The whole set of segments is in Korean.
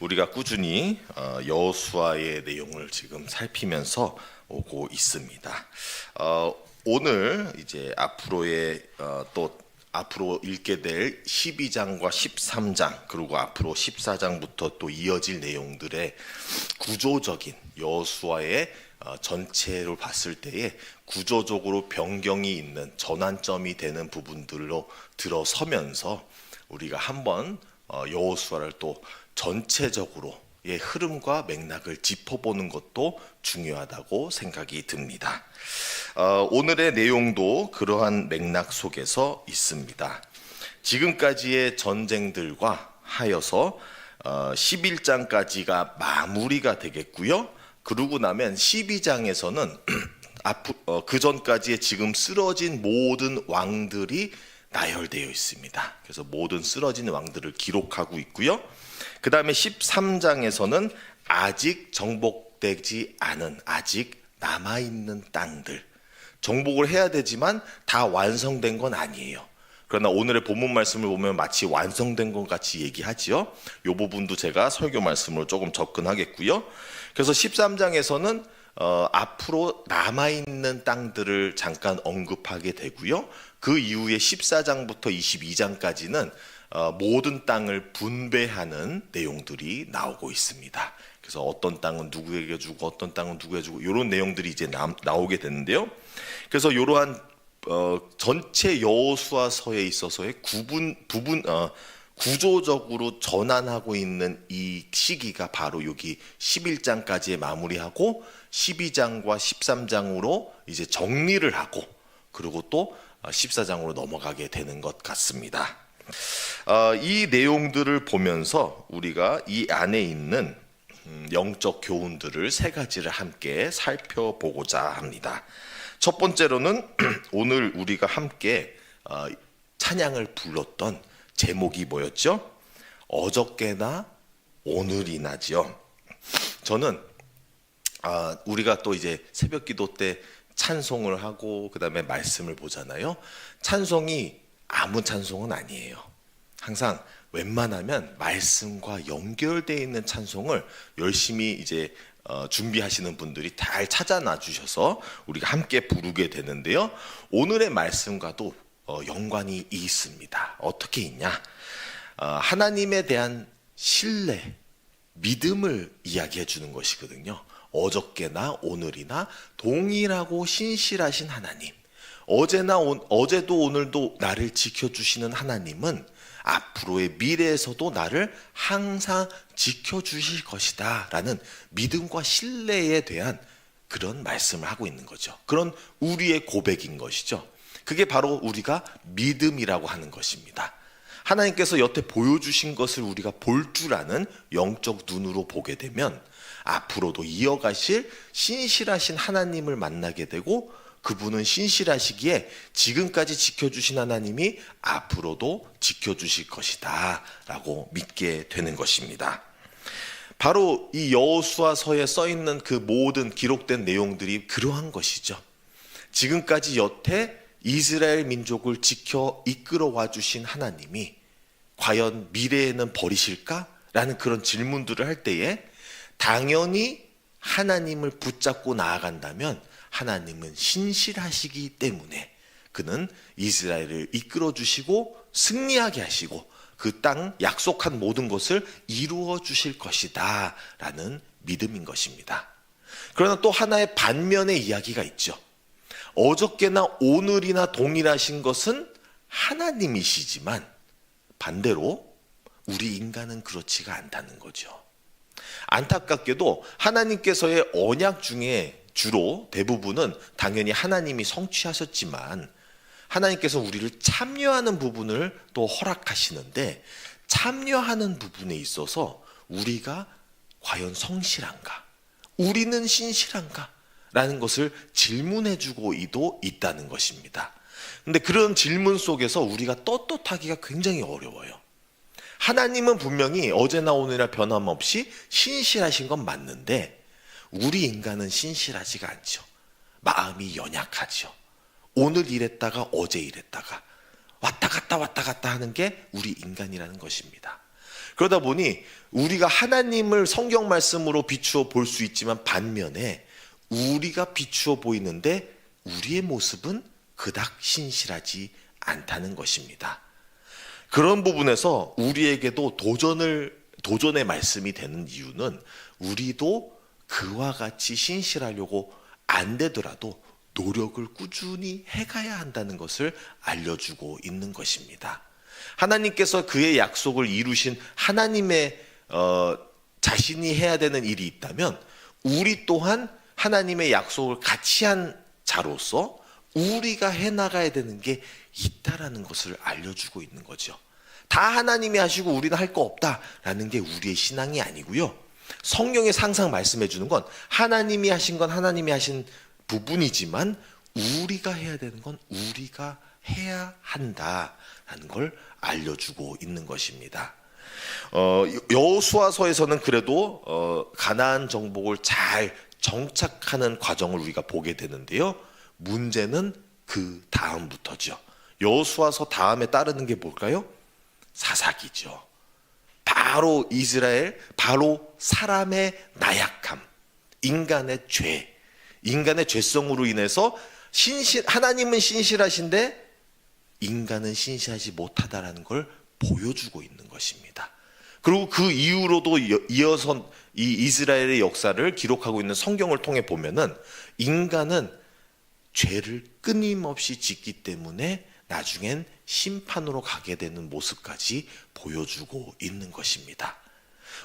우리가 꾸준히 어, 여호수아의 내용을 지금 살피면서 오고 있습니다. 어, 오늘 이제 앞으로의 어, 또 앞으로 읽게 될 12장과 13장 그리고 앞으로 14장부터 또 이어질 내용들의 구조적인 여호수아의 어, 전체를 봤을 때에 구조적으로 변경이 있는 전환점이 되는 부분들로 들어서면서 우리가 한번 어, 여호수아를 또 전체적으로의 흐름과 맥락을 짚어보는 것도 중요하다고 생각이 듭니다. 어, 오늘의 내용도 그러한 맥락 속에서 있습니다. 지금까지의 전쟁들과 하여서 어, 11장까지가 마무리가 되겠고요. 그러고 나면 12장에서는 어, 그 전까지의 지금 쓰러진 모든 왕들이 나열되어 있습니다. 그래서 모든 쓰러진 왕들을 기록하고 있고요. 그 다음에 13장에서는 아직 정복되지 않은 아직 남아있는 땅들 정복을 해야 되지만 다 완성된 건 아니에요. 그러나 오늘의 본문 말씀을 보면 마치 완성된 것 같이 얘기하지요. 이 부분도 제가 설교 말씀으로 조금 접근하겠고요. 그래서 13장에서는 어, 앞으로 남아있는 땅들을 잠깐 언급하게 되고요. 그 이후에 14장부터 22장까지는 어, 모든 땅을 분배하는 내용들이 나오고 있습니다. 그래서 어떤 땅은 누구에게 주고 어떤 땅은 누구에게 주고 이런 내용들이 이제 나, 나오게 되는데요. 그래서 이러한 어, 전체 여호수아서에 있어서의 구분 부분 어, 구조적으로 전환하고 있는 이 시기가 바로 여기 11장까지의 마무리하고 12장과 13장으로 이제 정리를 하고 그리고 또 14장으로 넘어가게 되는 것 같습니다. 어, 이 내용들을 보면서 우리가 이 안에 있는 음, 영적 교훈들을 세 가지를 함께 살펴보고자 합니다. 첫 번째로는 오늘 우리가 함께 어, 찬양을 불렀던 제목이 뭐였죠? 어저께나 오늘이나지요. 저는 아, 우리가 또 이제 새벽 기도 때 찬송을 하고 그다음에 말씀을 보잖아요. 찬송이 아무 찬송은 아니에요. 항상 웬만하면 말씀과 연결되어 있는 찬송을 열심히 이제 어, 준비하시는 분들이 잘 찾아놔 주셔서 우리가 함께 부르게 되는데요. 오늘의 말씀과도 어, 연관이 있습니다. 어떻게 있냐? 어, 하나님에 대한 신뢰, 믿음을 이야기해 주는 것이거든요. 어저께나 오늘이나 동일하고 신실하신 하나님. 어제나 오, 어제도 오늘도 나를 지켜주시는 하나님은 앞으로의 미래에서도 나를 항상 지켜주실 것이다. 라는 믿음과 신뢰에 대한 그런 말씀을 하고 있는 거죠. 그런 우리의 고백인 것이죠. 그게 바로 우리가 믿음이라고 하는 것입니다. 하나님께서 여태 보여주신 것을 우리가 볼 줄 아는 영적 눈으로 보게 되면 앞으로도 이어가실 신실하신 하나님을 만나게 되고 그분은 신실하시기에 지금까지 지켜주신 하나님이 앞으로도 지켜주실 것이다 라고 믿게 되는 것입니다. 바로 이 여호수아서에 써 있는 그 모든 기록된 내용들이 그러한 것이죠. 지금까지 여태 이스라엘 민족을 지켜 이끌어 와 주신 하나님이 과연 미래에는 버리실까? 라는 그런 질문들을 할 때에 당연히 하나님을 붙잡고 나아간다면 하나님은 신실하시기 때문에 그는 이스라엘을 이끌어 주시고 승리하게 하시고 그 땅 약속한 모든 것을 이루어 주실 것이다 라는 믿음인 것입니다. 그러나 또 하나의 반면의 이야기가 있죠. 어저께나 오늘이나 동일하신 것은 하나님이시지만 반대로 우리 인간은 그렇지가 않다는 거죠. 안타깝게도 하나님께서의 언약 중에 주로 대부분은 당연히 하나님이 성취하셨지만 하나님께서 우리를 참여하는 부분을 또 허락하시는데 참여하는 부분에 있어서 우리가 과연 성실한가? 우리는 신실한가? 라는 것을 질문해 주고 이도 있다는 것입니다. 근데 그런 질문 속에서 우리가 떳떳하기가 굉장히 어려워요. 하나님은 분명히 어제나 오늘이나 변함없이 신실하신 건 맞는데 우리 인간은 신실하지가 않죠. 마음이 연약하죠. 오늘 이랬다가 어제 이랬다가 왔다 갔다 왔다 갔다 하는 게 우리 인간이라는 것입니다. 그러다 보니 우리가 하나님을 성경 말씀으로 비추어 볼 수 있지만 반면에 우리가 비추어 보이는데 우리의 모습은 그닥 신실하지 않다는 것입니다. 그런 부분에서 우리에게도 도전을 도전의 말씀이 되는 이유는 우리도 그와 같이 신실하려고 안 되더라도 노력을 꾸준히 해가야 한다는 것을 알려주고 있는 것입니다. 하나님께서 그의 약속을 이루신 하나님의 어, 자신이 해야 되는 일이 있다면 우리 또한 하나님의 약속을 같이 한 자로서 우리가 해 나가야 되는 게 있다라는 것을 알려주고 있는 거죠. 다 하나님이 하시고 우리는 할 거 없다라는 게 우리의 신앙이 아니고요. 성경에 항상 말씀해 주는 건 하나님이 하신 건 하나님이 하신 부분이지만 우리가 해야 되는 건 우리가 해야 한다라는 걸 알려주고 있는 것입니다. 어, 여호수아서에서는 그래도 어, 가나안 정복을 잘 정착하는 과정을 우리가 보게 되는데요. 문제는 그 다음부터죠. 여호수아서 다음에 따르는 게 뭘까요? 사사기죠. 바로 이스라엘, 바로 사람의 나약함, 인간의 죄, 인간의 죄성으로 인해서 신실 하나님은 신실하신데 인간은 신실하지 못하다라는 걸 보여주고 있는 것입니다. 그리고 그 이후로도 이어- 이어서 이 이스라엘의 역사를 기록하고 있는 성경을 통해 보면은 인간은 죄를 끊임없이 짓기 때문에 나중엔 심판으로 가게 되는 모습까지 보여주고 있는 것입니다.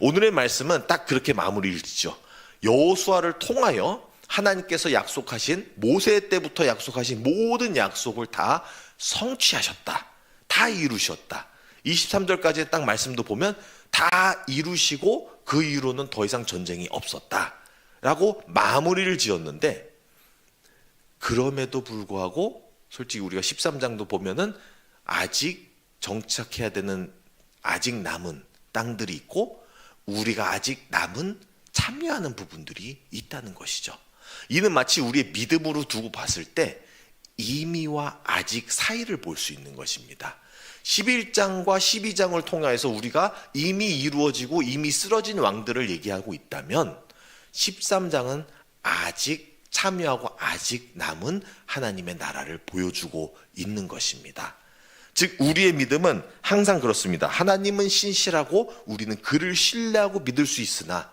오늘의 말씀은 딱 그렇게 마무리를 짓죠. 여호수아를 통하여 하나님께서 약속하신 모세 때부터 약속하신 모든 약속을 다 성취하셨다. 다 이루셨다. 23절까지의 딱 말씀도 보면 다 이루시고 그 이후로는 더 이상 전쟁이 없었다. 라고 마무리를 지었는데 그럼에도 불구하고 솔직히 우리가 13장도 보면은 아직 정착해야 되는 아직 남은 땅들이 있고 우리가 아직 남은 참여하는 부분들이 있다는 것이죠. 이는 마치 우리의 믿음으로 두고 봤을 때 이미와 아직 사이를 볼 수 있는 것입니다. 11장과 12장을 통해서 우리가 이미 이루어지고 이미 쓰러진 왕들을 얘기하고 있다면 13장은 아직 참여하고 아직 남은 하나님의 나라를 보여주고 있는 것입니다. 즉 우리의 믿음은 항상 그렇습니다. 하나님은 신실하고 우리는 그를 신뢰하고 믿을 수 있으나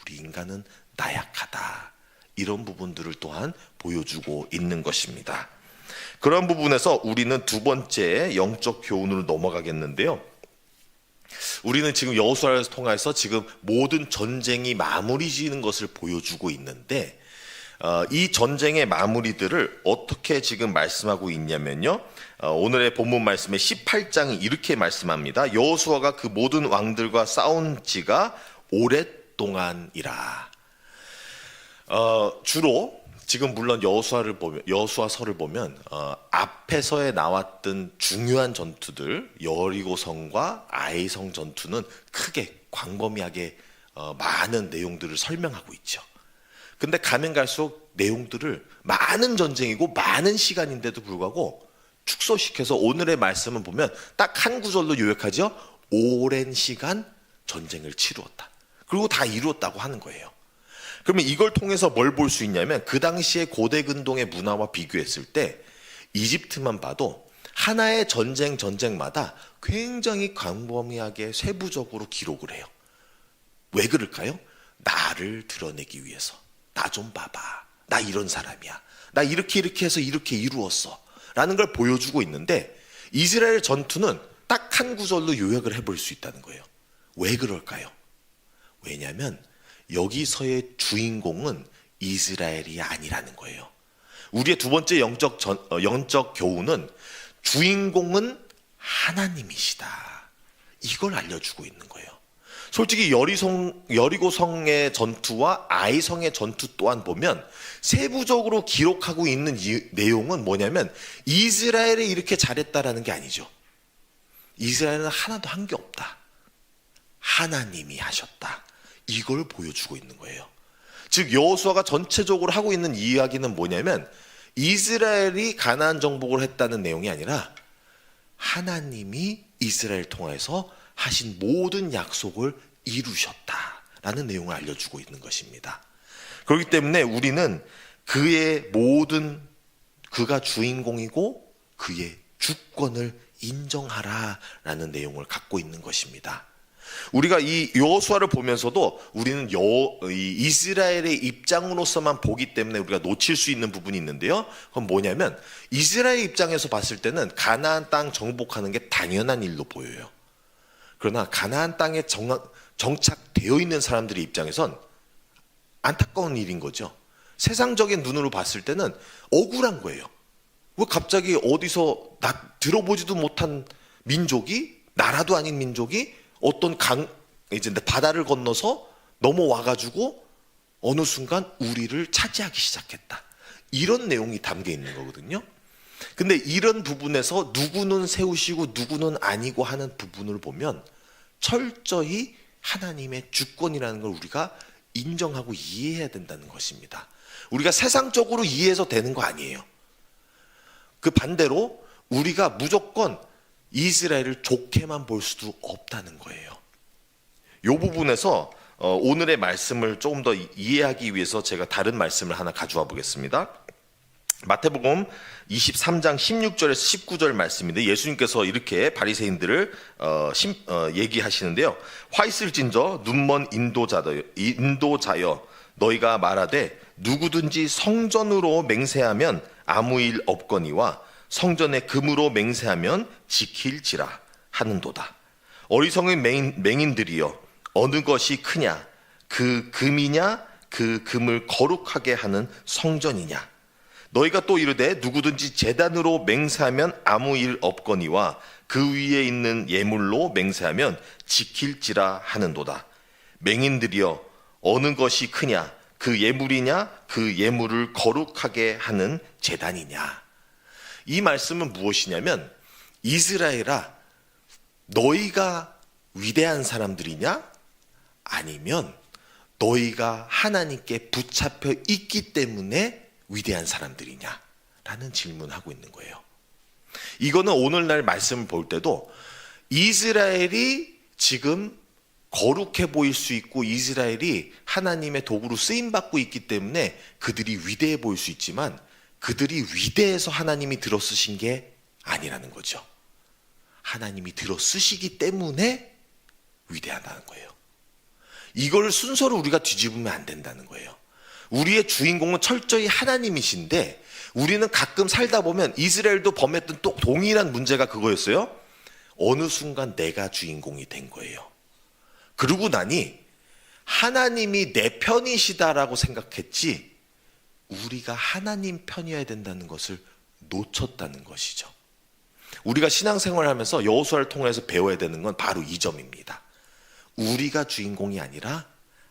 우리 인간은 나약하다. 이런 부분들을 또한 보여주고 있는 것입니다. 그런 부분에서 우리는 두 번째 영적 교훈으로 넘어가겠는데요. 우리는 지금 여호수아를 통해서 지금 모든 전쟁이 마무리 지는 것을 보여주고 있는데 어, 이 전쟁의 마무리들을 어떻게 지금 말씀하고 있냐면요. 어, 오늘의 본문 말씀의 18장이 이렇게 말씀합니다. 여호수아가 그 모든 왕들과 싸운 지가 오랫동안이라. 어, 주로 지금 물론 여호수아를 보면 여호수아서를 보면 어, 앞에서에 나왔던 중요한 전투들 여리고성과 아이성 전투는 크게 광범위하게 어, 많은 내용들을 설명하고 있죠. 근데 가면 갈수록 내용들을 많은 전쟁이고 많은 시간인데도 불구하고 축소시켜서 오늘의 말씀을 보면 딱 한 구절로 요약하죠. 오랜 시간 전쟁을 치루었다. 그리고 다 이루었다고 하는 거예요. 그러면 이걸 통해서 뭘 볼 수 있냐면 그 당시에 고대 근동의 문화와 비교했을 때 이집트만 봐도 하나의 전쟁 전쟁마다 굉장히 광범위하게 세부적으로 기록을 해요. 왜 그럴까요? 나를 드러내기 위해서. 나 좀 봐봐. 나 이런 사람이야. 나 이렇게 이렇게 해서 이렇게 이루었어. 라는 걸 보여주고 있는데 이스라엘 전투는 딱 한 구절로 요약을 해볼 수 있다는 거예요. 왜 그럴까요? 왜냐하면 여기서의 주인공은 이스라엘이 아니라는 거예요. 우리의 두 번째 영적 전, 어, 영적 교훈은 주인공은 하나님이시다. 이걸 알려주고 있는 거예요. 솔직히 여리성, 여리고성의 전투와 아이성의 전투 또한 보면 세부적으로 기록하고 있는 이, 내용은 뭐냐면 이스라엘이 이렇게 잘했다라는 게 아니죠. 이스라엘은 하나도 한 게 없다. 하나님이 하셨다. 이걸 보여주고 있는 거예요. 즉 여호수아가 전체적으로 하고 있는 이야기는 뭐냐면 이스라엘이 가나안 정복을 했다는 내용이 아니라 하나님이 이스라엘 통해서 하신 모든 약속을 이루셨다라는 내용을 알려주고 있는 것입니다. 그렇기 때문에 우리는 그의 모든 그가 주인공이고 그의 주권을 인정하라라는 내용을 갖고 있는 것입니다. 우리가 이 여호수아를 보면서도 우리는 여, 이 이스라엘의 입장으로서만 보기 때문에 우리가 놓칠 수 있는 부분이 있는데요. 그건 뭐냐면 이스라엘 입장에서 봤을 때는 가나안 땅 정복하는 게 당연한 일로 보여요. 그러나 가나안 땅에 정, 정착되어 있는 사람들의 입장에선 안타까운 일인 거죠. 세상적인 눈으로 봤을 때는 억울한 거예요. 왜 갑자기 어디서 나 들어보지도 못한 민족이 나라도 아닌 민족이 어떤 강 이제 바다를 건너서 넘어와 가지고 어느 순간 우리를 차지하기 시작했다. 이런 내용이 담겨 있는 거거든요. 근데 이런 부분에서 누구는 세우시고 누구는 아니고 하는 부분을 보면 철저히 하나님의 주권이라는 걸 우리가 인정하고 이해해야 된다는 것입니다. 우리가 세상적으로 이해해서 되는 거 아니에요. 그 반대로 우리가 무조건 이스라엘을 좋게만 볼 수도 없다는 거예요. 이 부분에서 어, 오늘의 말씀을 조금 더 이해하기 위해서 제가 다른 말씀을 하나 가져와 보겠습니다. 마태복음 23장 16절에서 19절 말씀인데 예수님께서 이렇게 바리새인들을 어, 심, 어, 얘기하시는데요. 화 있을진저 눈먼 인도자여, 인도자여 너희가 말하되 누구든지 성전으로 맹세하면 아무 일 없거니와 성전에 금으로 맹세하면 지킬지라 하는도다. 어리석은 맹인, 맹인들이여 어느 것이 크냐 그 금이냐 그 금을 거룩하게 하는 성전이냐 너희가 또 이르되 누구든지 재단으로 맹세하면 아무 일 없거니와 그 위에 있는 예물로 맹세하면 지킬지라 하는도다. 맹인들이여 어느 것이 크냐 그 예물이냐 그 예물을 거룩하게 하는 재단이냐. 이 말씀은 무엇이냐면 이스라엘아 너희가 위대한 사람들이냐 아니면 너희가 하나님께 붙잡혀 있기 때문에 위대한 사람들이냐? 라는 질문하고 있는 거예요. 이거는 오늘날 말씀을 볼 때도 이스라엘이 지금 거룩해 보일 수 있고 이스라엘이 하나님의 도구로 쓰임 받고 있기 때문에 그들이 위대해 보일 수 있지만 그들이 위대해서 하나님이 들어 쓰신 게 아니라는 거죠. 하나님이 들어 쓰시기 때문에 위대하다는 거예요. 이걸 순서로 우리가 뒤집으면 안 된다는 거예요. 우리의 주인공은 철저히 하나님이신데 우리는 가끔 살다 보면 이스라엘도 범했던 또 동일한 문제가 그거였어요. 어느 순간 내가 주인공이 된 거예요. 그러고 나니 하나님이 내 편이시다라고 생각했지 우리가 하나님 편이어야 된다는 것을 놓쳤다는 것이죠. 우리가 신앙생활을 하면서 여호수아를 통해서 배워야 되는 건 바로 이 점입니다. 우리가 주인공이 아니라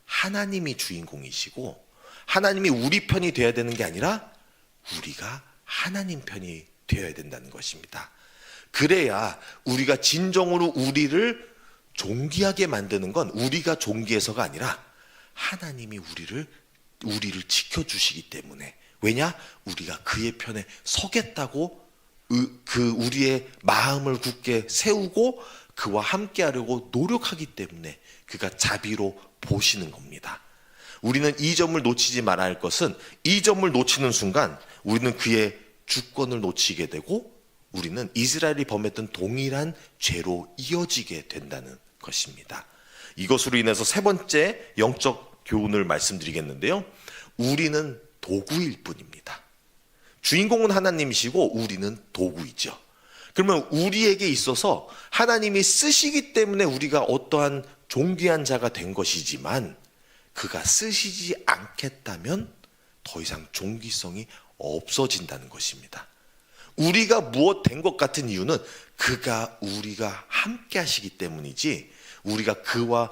하나님이 주인공이시고 하나님이 우리 편이 되어야 되는 게 아니라 우리가 하나님 편이 되어야 된다는 것입니다. 그래야 우리가 진정으로 우리를 존귀하게 만드는 건 우리가 존귀해서가 아니라 하나님이 우리를 우리를 지켜 주시기 때문에 왜냐 우리가 그의 편에 서겠다고 그 우리의 마음을 굳게 세우고 그와 함께 하려고 노력하기 때문에 그가 자비로 보시는 겁니다. 우리는 이 점을 놓치지 말아야 할 것은 이 점을 놓치는 순간 우리는 그의 주권을 놓치게 되고 우리는 이스라엘이 범했던 동일한 죄로 이어지게 된다는 것입니다. 이것으로 인해서 세 번째 영적 교훈을 말씀드리겠는데요. 우리는 도구일 뿐입니다. 주인공은 하나님이시고 우리는 도구이죠. 그러면 우리에게 있어서 하나님이 쓰시기 때문에 우리가 어떠한 존귀한 자가 된 것이지만 그가 쓰시지 않겠다면 더 이상 종기성이 없어진다는 것입니다. 우리가 무엇 된 것 같은 이유는 그가 우리가 함께 하시기 때문이지 우리가 그와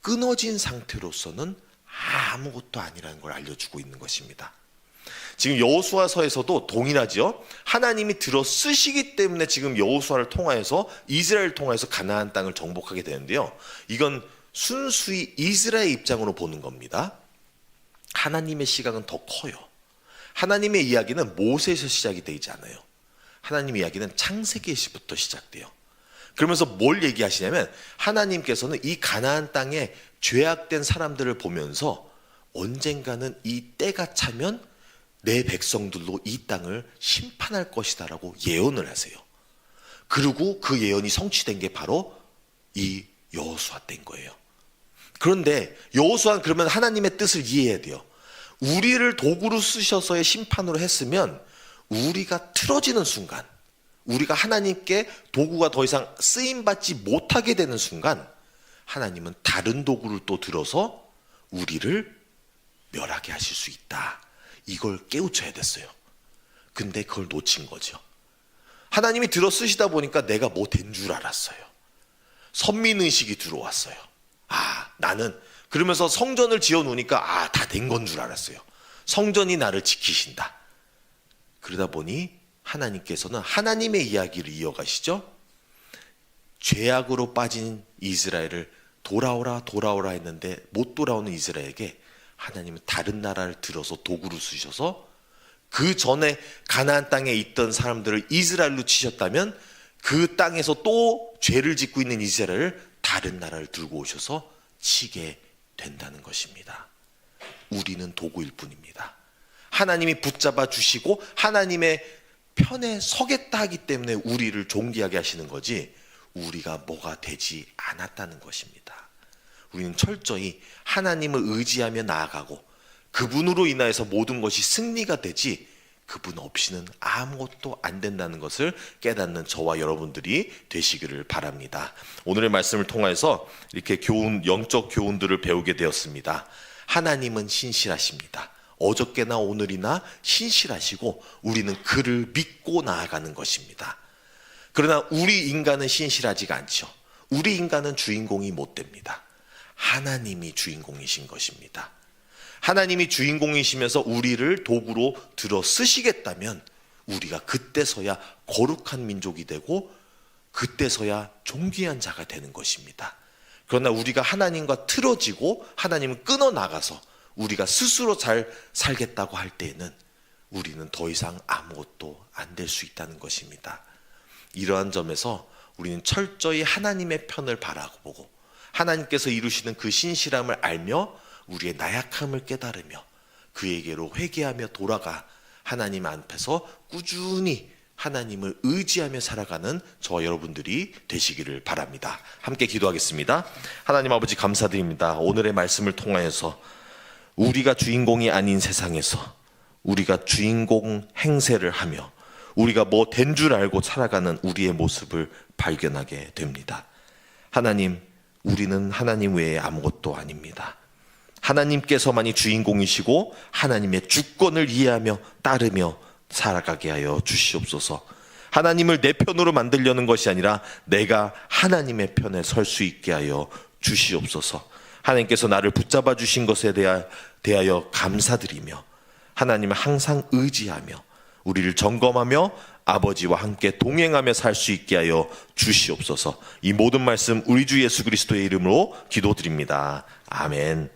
끊어진 상태로서는 아무것도 아니라는 걸 알려주고 있는 것입니다. 지금 여호수아서에서도 동일하지요. 하나님이 들어 쓰시기 때문에 지금 여호수아를 통하여서 이스라엘 통하여서 가나안 땅을 정복하게 되는데요. 이건 순수히 이스라엘 입장으로 보는 겁니다. 하나님의 시각은 더 커요. 하나님의 이야기는 모세에서 시작이 되지 않아요. 하나님의 이야기는 창세기에서부터 시작돼요. 그러면서 뭘 얘기하시냐면 하나님께서는 이 가나안 땅에 죄악된 사람들을 보면서 언젠가는 이 때가 차면 내 백성들로 이 땅을 심판할 것이다라고 예언을 하세요. 그리고 그 예언이 성취된 게 바로 이 여호수아 때인 거예요. 그런데 여호수아는 그러면 하나님의 뜻을 이해해야 돼요. 우리를 도구로 쓰셔서의 심판으로 했으면 우리가 틀어지는 순간, 우리가 하나님께 도구가 더 이상 쓰임 받지 못하게 되는 순간, 하나님은 다른 도구를 또 들어서 우리를 멸하게 하실 수 있다. 이걸 깨우쳐야 됐어요. 근데 그걸 놓친 거죠. 하나님이 들어 쓰시다 보니까 내가 뭐 된 줄 알았어요. 선민의식이 들어왔어요. 아, 나는 그러면서 성전을 지어 놓으니까 아, 다 된 건 줄 알았어요. 성전이 나를 지키신다. 그러다 보니 하나님께서는 하나님의 이야기를 이어가시죠. 죄악으로 빠진 이스라엘을 돌아오라 돌아오라 했는데 못 돌아오는 이스라엘에게 하나님은 다른 나라를 들어서 도구로 쓰셔서 그 전에 가나안 땅에 있던 사람들을 이스라엘로 치셨다면 그 땅에서 또 죄를 짓고 있는 이스라엘을 다른 나라를 들고 오셔서 치게 된다는 것입니다. 우리는 도구일 뿐입니다. 하나님이 붙잡아 주시고 하나님의 편에 서겠다 하기 때문에 우리를 존귀하게 하시는 거지 우리가 뭐가 되지 않았다는 것입니다. 우리는 철저히 하나님을 의지하며 나아가고 그분으로 인하여서 모든 것이 승리가 되지 그분 없이는 아무것도 안 된다는 것을 깨닫는 저와 여러분들이 되시기를 바랍니다. 오늘의 말씀을 통해서 이렇게 교훈, 영적 교훈들을 배우게 되었습니다. 하나님은 신실하십니다. 어저께나 오늘이나 신실하시고 우리는 그를 믿고 나아가는 것입니다. 그러나 우리 인간은 신실하지가 않죠. 우리 인간은 주인공이 못 됩니다. 하나님이 주인공이신 것입니다. 하나님이 주인공이시면서 우리를 도구로 들어 쓰시겠다면 우리가 그때서야 거룩한 민족이 되고 그때서야 존귀한 자가 되는 것입니다. 그러나 우리가 하나님과 틀어지고 하나님을 끊어 나가서 우리가 스스로 잘 살겠다고 할 때에는 우리는 더 이상 아무것도 안 될 수 있다는 것입니다. 이러한 점에서 우리는 철저히 하나님의 편을 바라보고 하나님께서 이루시는 그 신실함을 알며 우리의 나약함을 깨달으며 그에게로 회개하며 돌아가 하나님 앞에서 꾸준히 하나님을 의지하며 살아가는 저와 여러분들이 되시기를 바랍니다. 함께 기도하겠습니다. 하나님 아버지 감사드립니다. 오늘의 말씀을 통하여서 우리가 주인공이 아닌 세상에서 우리가 주인공 행세를 하며 우리가 뭐 된 줄 알고 살아가는 우리의 모습을 발견하게 됩니다. 하나님, 우리는 하나님 외에 아무것도 아닙니다. 하나님께서만이 주인공이시고 하나님의 주권을 이해하며 따르며 살아가게 하여 주시옵소서. 하나님을 내 편으로 만들려는 것이 아니라 내가 하나님의 편에 설 수 있게 하여 주시옵소서. 하나님께서 나를 붙잡아 주신 것에 대하, 대하여 감사드리며 하나님을 항상 의지하며 우리를 점검하며 아버지와 함께 동행하며 살 수 있게 하여 주시옵소서. 이 모든 말씀 우리 주 예수 그리스도의 이름으로 기도드립니다. 아멘.